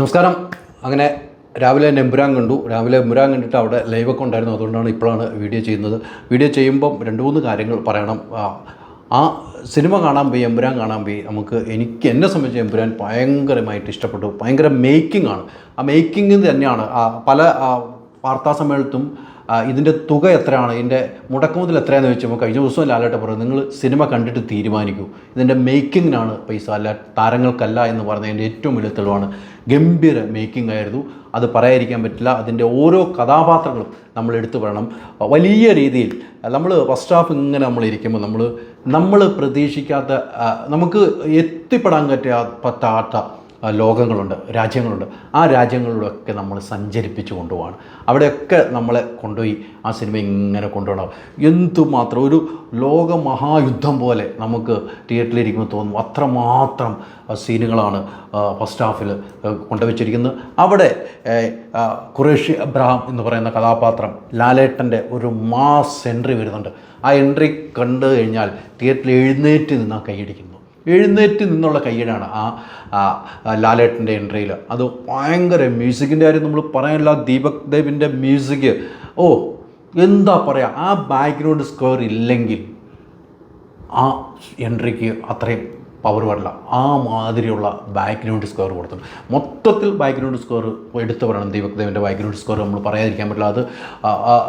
നമസ്കാരം. അങ്ങനെ രാവിലെ തന്നെ എമ്പുരാൻ കണ്ടു. രാവിലെ എമ്പുരാൻ കണ്ടിട്ട് അവിടെ ലൈവൊക്കെ ഉണ്ടായിരുന്നു. അതുകൊണ്ടാണ് ഇപ്പോഴാണ് വീഡിയോ ചെയ്യുന്നത്. വീഡിയോ ചെയ്യുമ്പം രണ്ട് മൂന്ന് കാര്യങ്ങൾ പറയണം. ആ, സിനിമ കാണാൻ പോയി എമ്പുരാൻ കാണാൻ പോയി. നമുക്ക് എനിക്ക് എന്നെ സംബന്ധിച്ച് എമ്പുരാൻ ഭയങ്കരമായിട്ട് ഇഷ്ടപ്പെട്ടു. ഭയങ്കര മേക്കിംഗ് ആണ്. ആ മേക്കിംഗ് തന്നെയാണ്. പല വാർത്താ സമ്മേളനത്തും ഇതിന്റെ തുക എത്രയാണ്? ഇതിന്റെ മുടക്കുമുതൽ എത്രയാണെന്ന് ചോദിച്ചപ്പോൾ കഴിഞ്ഞ ദിവസം ലാലേട്ട പറഞ്ഞു നിങ്ങൾ സിനിമ കണ്ടിട്ട് തീരുമാനിക്കൂ. ഇതിന്റെ മേക്കിങ്ങിനാണ് പൈസ അല്ല താരങ്ങൾക്കല്ല എന്ന് പറഞ്ഞതിന്റെ ഏറ്റവും വലിയ തെളിവാണ്. ഗംഭീര മേക്കിംഗ് ആയിരുന്നു. അത് പറയാതിരിക്കാൻ പറ്റില്ല. അതിന്റെ ഓരോ കഥാപാത്രങ്ങളും നമ്മൾ എടുത്തു പറയണം. വലിയ രീതിയിൽ നമ്മൾ ഫസ്റ്റ് ഹാഫ് ഇങ്ങനെ നമ്മൾ ഇരിക്കുമ്പോൾ നമ്മൾ നമ്മൾ പ്രതീക്ഷിക്കാത്ത നമുക്ക് എത്തിപ്പെടാൻ പറ്റാ പറ്റാത്ത ലോകങ്ങളുണ്ട് രാജ്യങ്ങളുണ്ട്. ആ രാജ്യങ്ങളിലൊക്കെ നമ്മൾ സഞ്ചരിപ്പിച്ച് കൊണ്ടുപോകണം അവിടെയൊക്കെ നമ്മളെ കൊണ്ടുപോയി ആ സിനിമ ഇങ്ങനെ കൊണ്ടുപോകണം. എന്തുമാത്രം ഒരു ലോക മഹായുദ്ധം പോലെ നമുക്ക് തിയേറ്ററിലിരിക്കുമ്പോൾ തോന്നും. അത്രമാത്രം സീനുകളാണ് ഫസ്റ്റ് ഹാഫിൽ കൊണ്ടുവച്ചിരിക്കുന്നത്. അവിടെ ഏ, ഖുറേഷി അബ്രഹാം എന്ന് പറയുന്ന കഥാപാത്രം ലാലേട്ടന്റെ ഒരു മാസ് എൻട്രി വരുന്നുണ്ട്. ആ എൻട്രി കണ്ടു കഴിഞ്ഞാൽ തിയേറ്ററിൽ എഴുന്നേറ്റ് നിന്ന് കൈയടിക്കുന്നു എഴുന്നേറ്റ് നിന്നുള്ള കയ്യടാണ് ആ ലാലേട്ടന്റെ എൻട്രിയിൽ. അത് ഭയങ്കര മ്യൂസിക്കിന്റെ കാര്യം നമ്മൾ പറയാനില്ല ദീപക് ദേവിന്റെ മ്യൂസിക്. ഓ എന്താ പറയുക ആ ബാക്ക്ഗ്രൗണ്ട് സ്കോർ ഇല്ലെങ്കിൽ ആ എൻട്രിക്ക് അത്രയും പവർ പാടില്ല. ആ മാതിരിയുള്ള ബാക്ക്ഗ്രൗണ്ട് സ്കോർ കൊടുത്തു മൊത്തത്തിൽ ബാക്ക്ഗ്രൗണ്ട് സ്കോർ എടുത്തു പറയണം ദീപക് ദേവിന്റെ ബാക്ക്ഗ്രൗണ്ട് സ്കോർ നമ്മൾ പറയാതിരിക്കാൻ പറ്റില്ല. അത്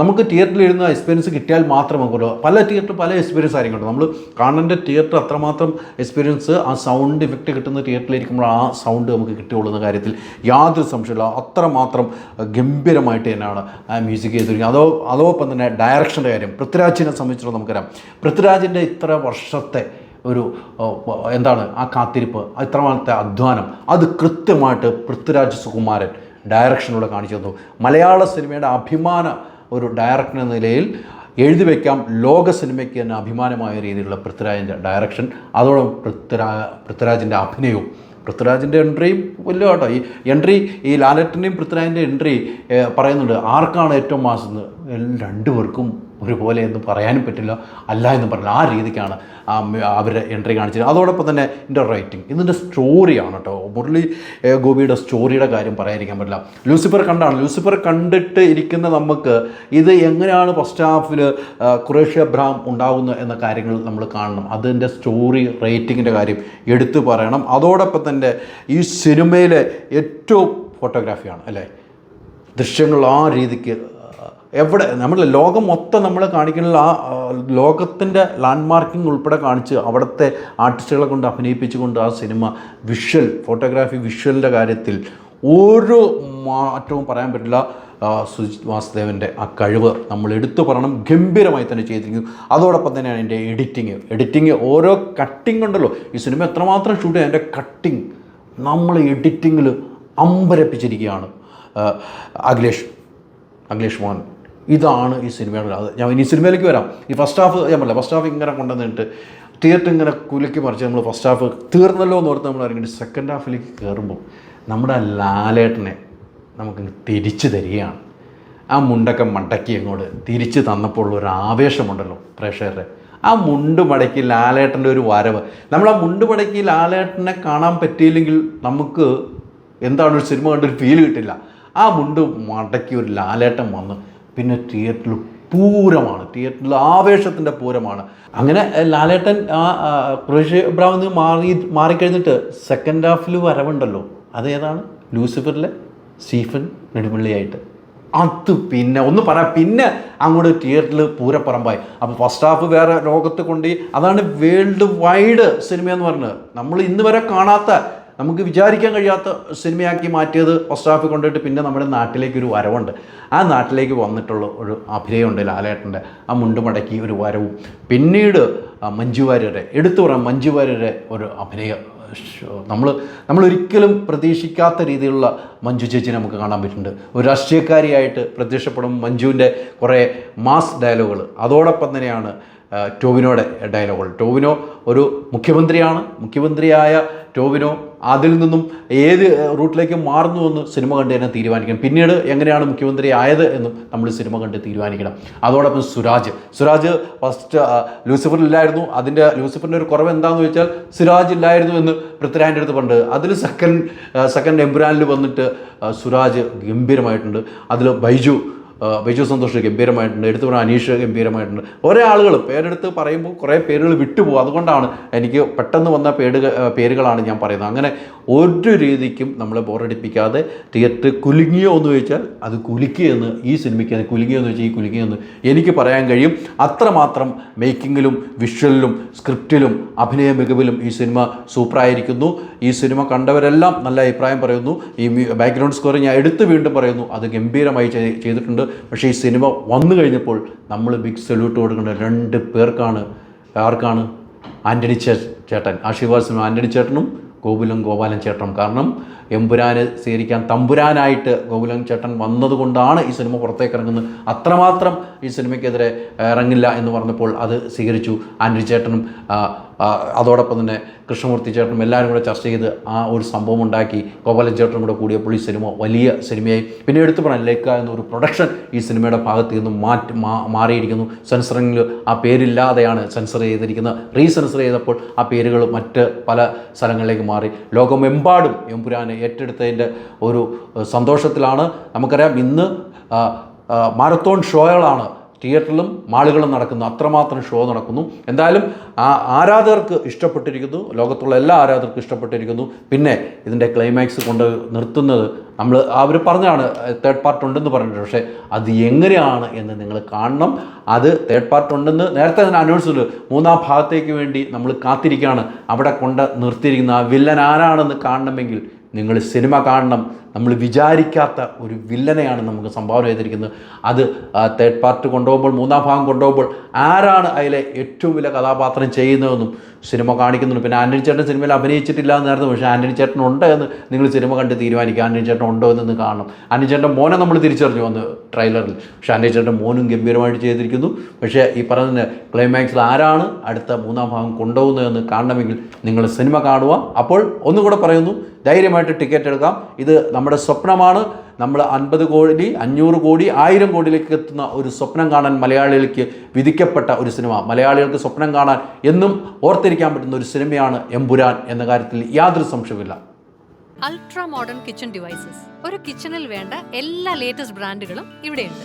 നമുക്ക് തിയേറ്ററിൽ ഇരുന്ന എക്സ്പീരിയൻസ് കിട്ടിയാൽ മാത്രം നമുക്കുള്ളൂ പല തിയേറ്റർ പല എക്സ്പീരിയൻസ് ആയിരിക്കും നമ്മൾ കാണേണ്ട തിയേറ്റർ അത്രമാത്രം എക്സ്പീരിയൻസ് ആ സൗണ്ട് ഇഫക്റ്റ് കിട്ടുന്ന തിയേറ്ററിലിരിക്കുമ്പോൾ ആ സൗണ്ട് നമുക്ക് കിട്ടിയുള്ളുന്ന കാര്യത്തിൽ യാതൊരു സംശയമില്ല അത്രമാത്രം ഗംഭീരമായിട്ട് തന്നെയാണ് ആ മ്യൂസിക് ചെയ്തിരിക്കുന്നത്. അതോ അതോടൊപ്പം തന്നെ ഡയറക്ഷന്റെ കാര്യം. പൃഥ്വിരാജിനെ സംബന്ധിച്ചിടത്തോളം നമുക്കറിയാം. പൃഥ്വിരാജിന്റെ ഇത്ര വർഷത്തെ ഒരു എന്താണ് ആ കാത്തിരിപ്പ് ഇത്രമാത്രത്തെ അധ്വാനം അത് കൃത്യമായിട്ട് പൃഥ്വിരാജ് സുകുമാരൻ ഡയറക്ഷനിലൂടെ കാണിച്ചു തന്നു. മലയാള സിനിമയുടെ അഭിമാന ഒരു ഡയറക്ടർ എന്ന നിലയിൽ എഴുതി വയ്ക്കാം ലോക സിനിമയ്ക്ക് തന്നെ അഭിമാനമായ രീതിയിലുള്ള പൃഥ്വിരാജിന്റെ ഡയറക്ഷൻ അതോടൊപ്പം പൃഥ്വിരാ പൃഥ്വിരാജിന്റെ അഭിനയവും പൃഥ്വിരാജിന്റെ എൻട്രിയും വലിയ കേട്ടോ. ഈ എൻട്രി ഈ ലാലറ്റിന്റെയും പൃഥ്വിരാജിന്റെ എൻട്രി പറയുന്നുണ്ട് ആർക്കാണ് ഏറ്റവും മാസെന്ന് രണ്ടുപേർക്കും ഒരുപോലെ എന്ന് പറയാനും പറ്റില്ല അല്ല എന്ന് പറഞ്ഞില്ല. ആ രീതിക്കാണ് അവർ എൻട്രി കാണിച്ചത്. അതോടൊപ്പം തന്നെ ഇതിന്റെ റൈറ്റിംഗ് ഇതിന്റെ സ്റ്റോറിയാണ് കേട്ടോ. മുരളി ഗോപിയുടെ സ്റ്റോറിയുടെ കാര്യം പറയാതിരിക്കാൻ പറ്റില്ല. ലൂസിഫർ കണ്ടാണ്. ലൂസിഫർ കണ്ടിട്ട് ഇരിക്കുന്ന നമുക്ക് ഇത് എങ്ങനെയാണ് ഫസ്റ്റ് ഹാഫിൽ കുറേഷ്യ ബ്രാം ഉണ്ടാകുന്നത് എന്ന കാര്യങ്ങൾ നമ്മൾ കാണണം. അതിന്റെ സ്റ്റോറി റേറ്റിങ്ങിന്റെ കാര്യം എടുത്തു പറയണം. അതോടൊപ്പം തന്നെ ഈ സിനിമയിലെ ഏറ്റവും ഫോട്ടോഗ്രാഫിയാണ് അല്ലേ? ദൃശ്യങ്ങൾ ആ രീതിക്ക് എവിടെ നമ്മൾ ലോകം മൊത്തം നമ്മൾ കാണിക്കുന്ന ആ ലോകത്തിന്റെ ലാൻഡ് മാർക്കിംഗ് ഉൾപ്പെടെ കാണിച്ച് അവിടുത്തെ ആർട്ടിസ്റ്റുകളെ കൊണ്ട് അഭിനയിപ്പിച്ചുകൊണ്ട് ആ സിനിമ വിഷ്വൽ ഫോട്ടോഗ്രാഫി വിഷ്വലിന്റെ കാര്യത്തിൽ ഓരോ മാറ്റവും പറയാൻ പറ്റില്ല. സുജിത് വാസുദേവന്റെ ആ കഴിവ് നമ്മൾ എടുത്തു പറയണം. ഗംഭീരമായി തന്നെ ചെയ്തിരിക്കുന്നു. അതോടൊപ്പം തന്നെയാണ് എന്റെ എഡിറ്റിങ് എഡിറ്റിങ് ഓരോ കട്ടിങ് ഉണ്ടല്ലോ. ഈ സിനിമ എത്രമാത്രം ഷൂട്ട് ചെയ്യാൻ എന്റെ കട്ടിങ് നമ്മൾ എഡിറ്റിങ്ങിൽ അമ്പരപ്പിച്ചിരിക്കുകയാണ്. അഖിലേഷ് അഖിലേഷ് മോഹൻ. ഇതാണ് ഈ സിനിമയുടെ അത് ഞാൻ ഇനി സിനിമയിലേക്ക് വരാം. ഈ ഫസ്റ്റ് ഹാഫ് ഞാൻ പറഞ്ഞില്ല ഫസ്റ്റ് ഹാഫ് ഇങ്ങനെ കൊണ്ടുവന്നിട്ട് തിയേറ്റർ ഇങ്ങനെ കുലുക്കി മറിച്ച് നമ്മൾ ഫസ്റ്റ് ഹാഫ് തീർന്നല്ലോ എന്ന് ഓർത്ത് നമ്മൾ ഇറങ്ങിയിട്ട് സെക്കൻഡ് ഹാഫിലേക്ക് കയറുമ്പോൾ നമ്മുടെ ലാലേട്ടനെ നമുക്ക് തിരിച്ചു തരികയാണ്. ആ മുണ്ടൊക്കെ മടക്കി അങ്ങോട്ട് തിരിച്ച് തന്നപ്പോൾ ഒരു ആവേശമുണ്ടല്ലോ പ്രേക്ഷകരുടെ. ആ മുണ്ട് മടക്കി ലാലേട്ടന്റെ ഒരു വരവ്. നമ്മൾ ആ മുണ്ട് മടക്കി ലാലേട്ടനെ കാണാൻ പറ്റിയില്ലെങ്കിൽ നമുക്ക് എന്താണ് ഒരു സിനിമ കണ്ടൊരു ഫീൽ കിട്ടില്ല. ആ മുണ്ട് മടക്കി ഒരു ലാലേട്ടൻ വന്ന് പിന്നെ തിയേറ്ററിൽ പൂരമാണ്. തിയേറ്ററിൽ ആവേശത്തിന്റെ പൂരമാണ്. അങ്ങനെ ലാലേട്ടൻ ആ കുറേശ് ഖുറേഷി ഇബ്രാഹിം നിന്ന് മാറി മാറിക്കഴിഞ്ഞിട്ട് സെക്കൻഡ് ഹാഫിൽ വരവുണ്ടല്ലോ. അതേതാണ്? ലൂസിഫറിലെ സ്റ്റീഫൻ നെടുമുള്ളിയായിട്ട് അത് പിന്നെ ഒന്ന് പറയാം പിന്നെ അങ്ങോട്ട് തിയേറ്ററിൽ പൂരപ്പറമ്പായി. അപ്പോൾ ഫസ്റ്റ് ഹാഫ് വേറെ ലോകത്ത് കൊണ്ടുപോയി. അതാണ് വേൾഡ് വൈഡ് സിനിമ എന്ന് പറഞ്ഞത്. നമ്മൾ ഇന്ന് വരെ കാണാത്ത നമുക്ക് വിചാരിക്കാൻ കഴിയാത്ത സിനിമയാക്കി മാറ്റിയത് ഫസ്റ്റ് ഹാഫ് കൊണ്ടിട്ട് പിന്നെ നമ്മുടെ നാട്ടിലേക്ക് ഒരു വരവുണ്ട്. ആ നാട്ടിലേക്ക് വന്നിട്ടുള്ള ഒരു അഭിനയമുണ്ട് ലാലേട്ടന്റെ. ആ മുണ്ട് മടക്കി ഒരു വരവും. പിന്നീട് മഞ്ജു വാര്യരെ എടുത്തു പറയാം മഞ്ജു വാര്യരെ ഒരു അഭിനയ നമ്മൾ നമ്മളൊരിക്കലും പ്രതീക്ഷിക്കാത്ത രീതിയിലുള്ള മഞ്ജു ചേച്ചി നമുക്ക് കാണാൻ പറ്റുന്നുണ്ട്. ഒരു രാഷ്ട്രീയക്കാരിയായിട്ട് പ്രത്യക്ഷപ്പെടും മഞ്ജുവിന്റെ കുറേ മാസ് ഡയലോഗുകൾ. അതോടൊപ്പം തന്നെയാണ് ടോവിനോയുടെ ഡയലോഗുകൾ. ടോവിനോ ഒരു മുഖ്യമന്ത്രിയാണ്. മുഖ്യമന്ത്രിയായ ടോവിനോ അതിൽ നിന്നും ഏത് റൂട്ടിലേക്ക് മാറുന്നു എന്ന് സിനിമ കണ്ട് തന്നെ തീരുമാനിക്കണം. പിന്നീട് എങ്ങനെയാണ് മുഖ്യമന്ത്രി ആയത് എന്നും നമ്മൾ സിനിമ കണ്ട് തീരുമാനിക്കണം. അതോടൊപ്പം സുരാജ്. സുരാജ് ഫസ്റ്റ് ലൂസിഫറിലില്ലായിരുന്നു അതിന്റെ ലൂസിഫറിന്റെ ഒരു കുറവ് എന്താണെന്ന് വെച്ചാൽ സുരാജ് ഇല്ലായിരുന്നു എന്ന് പൃഥ്വിരാജിന്റെ അടുത്ത് പണ്ട്. അതിൽ സെക്കൻഡ് സെക്കൻഡ് എംബ്രാനിൽ വന്നിട്ട് സുരാജ് ഗംഭീരമായിട്ടുണ്ട്. അതിൽ ബൈജു ബൈജു സന്തോഷ് ഗംഭീരമായിട്ടുണ്ട് എടുത്തു പറഞ്ഞ അനീഷ് ഗംഭീരമായിട്ടുണ്ട്. ഓരോ ആളുകൾ പേരെടുത്ത് പറയുമ്പോൾ കുറേ പേരുകൾ വിട്ടുപോകും. അതുകൊണ്ടാണ് എനിക്ക് പെട്ടെന്ന് വന്ന പേര് പേരുകളാണ് ഞാൻ പറയുന്നത്. അങ്ങനെ ഒരു രീതിക്കും നമ്മളെ ബോറടിപ്പിക്കാതെ തിയേറ്റർ കുലുങ്ങിയോ എന്ന് ചോദിച്ചാൽ അത് കുലുക്കിയെന്ന് ഈ സിനിമയ്ക്ക് കുലുങ്ങിയോ എന്ന് വെച്ചാൽ ഈ കുലുങ്ങിയെന്ന് എനിക്ക് പറയാൻ കഴിയും. അത്രമാത്രം മേക്കിങ്ങിലും വിഷ്വലിലും സ്ക്രിപ്റ്റിലും അഭിനയ മികവിലും ഈ സിനിമ സൂപ്പറായിരിക്കുന്നു. ഈ സിനിമ കണ്ടവരെല്ലാം നല്ല അഭിപ്രായം പറയുന്നു. ഈ ബാക്ക്ഗ്രൗണ്ട് സ്കോർ ഞാൻ എടുത്ത് വീണ്ടും പറയുന്നു. അത് ഗംഭീരമായി ചെയ്തിട്ടുണ്ട്. പക്ഷേ ഈ സിനിമ വന്നു കഴിഞ്ഞപ്പോൾ നമ്മൾ ബിഗ് സല്യൂട്ട് കൊടുക്കേണ്ട രണ്ട് പേർക്കാണ് ആർക്കാണ്? ആന്റണി ചേട്ടൻ ആ സിനിമ ആന്റണി ചേട്ടനും ഗോകുലം ഗോപാലൻ ചേട്ടൻ. കാരണം എമ്പുരാനെ സ്വീകരിക്കാൻ തമ്പുരാനായിട്ട് ഗോകുലം ചേട്ടൻ വന്നതുകൊണ്ടാണ് ഈ സിനിമ പുറത്തേക്ക് ഇറങ്ങുന്നത് അത്രമാത്രം ഈ സിനിമയ്ക്കെതിരെ ഇറങ്ങില്ല എന്ന് പറഞ്ഞപ്പോൾ അത് സ്വീകരിച്ചു. ആന്റണി ചേട്ടനും അതോടൊപ്പം തന്നെ കൃഷ്ണമൂർത്തി ചേട്ടനും എല്ലാവരും കൂടെ ചർച്ച ചെയ്ത് ആ ഒരു സംഭവം ഉണ്ടാക്കി. ഗോപാലൻ ചേട്ടനും കൂടെ കൂടിയപ്പോൾ ഈ സിനിമ വലിയ സിനിമയായി. പിന്നെ എടുത്തു പറയാൻ ലേക്ക എന്നൊരു പ്രൊഡക്ഷൻ ഈ സിനിമയുടെ ഭാഗത്ത് നിന്നും മാറ്റി മാറിയിരിക്കുന്നു. സെൻസറിങ്ങിൽ ആ പേരില്ലാതെയാണ് സെൻസർ ചെയ്തിരിക്കുന്നത്. റീസെൻസർ ചെയ്തപ്പോൾ ആ പേരുകൾ മറ്റ് പല സ്ഥലങ്ങളിലേക്ക് മാറി. ലോകമെമ്പാടും എംപുരാനെ ഏറ്റെടുത്തതിന്റെ ഒരു സന്തോഷത്തിലാണ്. നമുക്കറിയാം ഇന്ന് മാരത്തോൺ ഷോകളാണ് തിയേറ്ററിലും മാളുകളും നടക്കുന്നു അത്രമാത്രം ഷോ നടക്കുന്നു. എന്തായാലും ആ ആരാധകർക്ക് ഇഷ്ടപ്പെട്ടിരിക്കുന്നു ലോകത്തുള്ള എല്ലാ ആരാധകർക്കും ഇഷ്ടപ്പെട്ടിരിക്കുന്നു. പിന്നെ ഇതിന്റെ ക്ലൈമാക്സ് കൊണ്ട് നിർത്തുന്നത് നമ്മൾ അവർ പറഞ്ഞാണ് തേർഡ് പാർട്ട് ഉണ്ടെന്ന് പറഞ്ഞിട്ട് പക്ഷേ അത് എങ്ങനെയാണ് എന്ന് നിങ്ങൾ കാണണം. അത് തേർഡ് പാർട്ട് ഉണ്ടെന്ന് നേരത്തെ തന്നെ അനൗൺസ് ചെയ്തു. മൂന്നാം ഭാഗത്തേക്ക് വേണ്ടി നമ്മൾ കാത്തിരിക്കുകയാണ്. അവിടെ കൊണ്ട് നിർത്തിയിരിക്കുന്ന ആ വില്ലൻ ആരാണെന്ന് കാണണമെങ്കിൽ നിങ്ങൾ സിനിമ കാണണം. നമ്മൾ വിചാരിക്കാത്ത ഒരു വില്ലനെയാണ് നമുക്ക് സംഭാവന ചെയ്തിരിക്കുന്നത്. അത് തേർഡ് പാർട്ട് കൊണ്ടുപോകുമ്പോൾ മൂന്നാം ഭാഗം കൊണ്ടുപോകുമ്പോൾ ആരാണ് അതിലെ ഏറ്റവും വലിയ കഥാപാത്രം ചെയ്യുന്നതെന്നും സിനിമ കാണിക്കുന്നുണ്ട്. പിന്നെ ആന്റണി ചേട്ടൻ സിനിമയിൽ അഭിനയിച്ചിട്ടില്ല എന്ന് നേരത്തെ പക്ഷേ ആന്റണി ചേട്ടൻ ഉണ്ട് എന്ന് നിങ്ങൾ സിനിമ കണ്ട് തീരുമാനിക്കുക. ആന്റണി ചേട്ടൻ ഉണ്ടോ എന്ന് കാണണം. ആന്റണി ചേട്ടൻ മോനെ നമ്മൾ തിരിച്ചറിഞ്ഞു വന്ന് ട്രെയിലറിൽ. പക്ഷേ ആന്റണി ചേട്ടൻ മോനും ഗംഭീരമായിട്ട് ചെയ്തിരിക്കുന്നു. പക്ഷേ ഈ പറഞ്ഞ ക്ലൈമാക്സിൽ ആരാണ് അടുത്ത മൂന്നാം ഭാഗം കൊണ്ടുപോകുന്നതെന്ന് കാണണമെങ്കിൽ നിങ്ങൾ സിനിമ കാണുക. അപ്പോൾ ഒന്നുകൂടെ പറയുന്നു ധൈര്യമായിട്ട് ടിക്കറ്റ് എടുക്കാം. ഇത് നമ്മുടെ സ്വപ്നമാണ്. നമ്മൾ അൻപത് കോടി അഞ്ഞൂറ് കോടി ആയിരം കോടിയിലേക്ക് എത്തുന്ന ഒരു സ്വപ്നം കാണാൻ മലയാളികൾക്ക് വിധിക്കപ്പെട്ട ഒരു സിനിമ. മലയാളികൾക്ക് സ്വപ്നം കാണാൻ എന്നും ഓർത്തിരിക്കാൻ പറ്റുന്ന ഒരു സിനിമയാണ് എമ്പുരാൻ എന്ന കാര്യത്തിൽ യാതൊരു സംശയമില്ല അൾട്രാ മോഡേൺ കിച്ചൺ ഡിവൈസസ്. ഒരു കിച്ചണിൽ വേണ്ട എല്ലാ ലേറ്റസ്റ്റ് ബ്രാൻഡുകളും ഇവിടെയുണ്ട്.